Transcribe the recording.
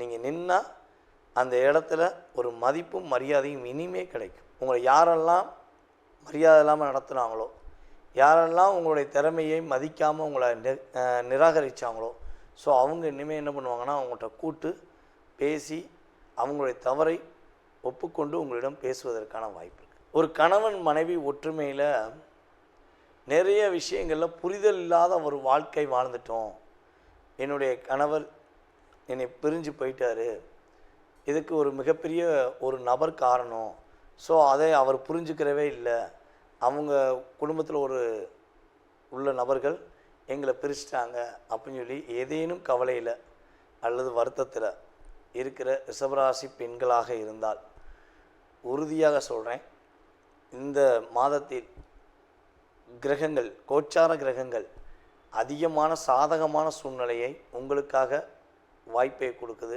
நீங்கள் நின்னால் அந்த இடத்துல ஒரு மதிப்பும் மரியாதையும் இனிமே கிடைக்கும். உங்களை யாரெல்லாம் மரியாதை இல்லாமல் நடத்துனாங்களோ யாரெல்லாம் உங்களுடைய திறமையை மதிக்காமல் உங்களை நி நிராகரித்தாங்களோ ஸோ அவங்க இனிமேல் என்ன பண்ணுவாங்கன்னா அவங்கள்ட்ட கூட்டு பேசி அவங்களுடைய தவறை ஒப்புக்கொண்டு உங்களிடம் பேசுவதற்கான வாய்ப்பு ஒரு கணவன் மனைவி ஒற்றுமையில் நிறைய விஷயங்களில் புரிதல் இல்லாத ஒரு வாழ்க்கை வாழ்ந்துட்டோம். என்னுடைய கணவர் என்னை பிரிஞ்சு போயிட்டார். இதுக்கு ஒரு மிகப்பெரிய ஒரு நபர் காரணம். ஸோ அதை அவர் புரிஞ்சுக்கிறவே இல்லை. அவங்க குடும்பத்தில் ஒரு உள்ள நபர்கள் எங்களை பிரிச்சிட்டாங்க அப்படின்னு சொல்லி ஏதேனும் கவலையில் அல்லது வருத்தத்தில் இருக்கிற ரிஷபராசி பெண்களாக இருந்தால் உறுதியாக சொல்கிறேன் இந்த மாதத்தில் கிரகங்கள் கோச்சார கிரகங்கள் அதிகமான சாதகமான சூழ்நிலையை உங்களுக்காக வாய்ப்பை கொடுக்குது.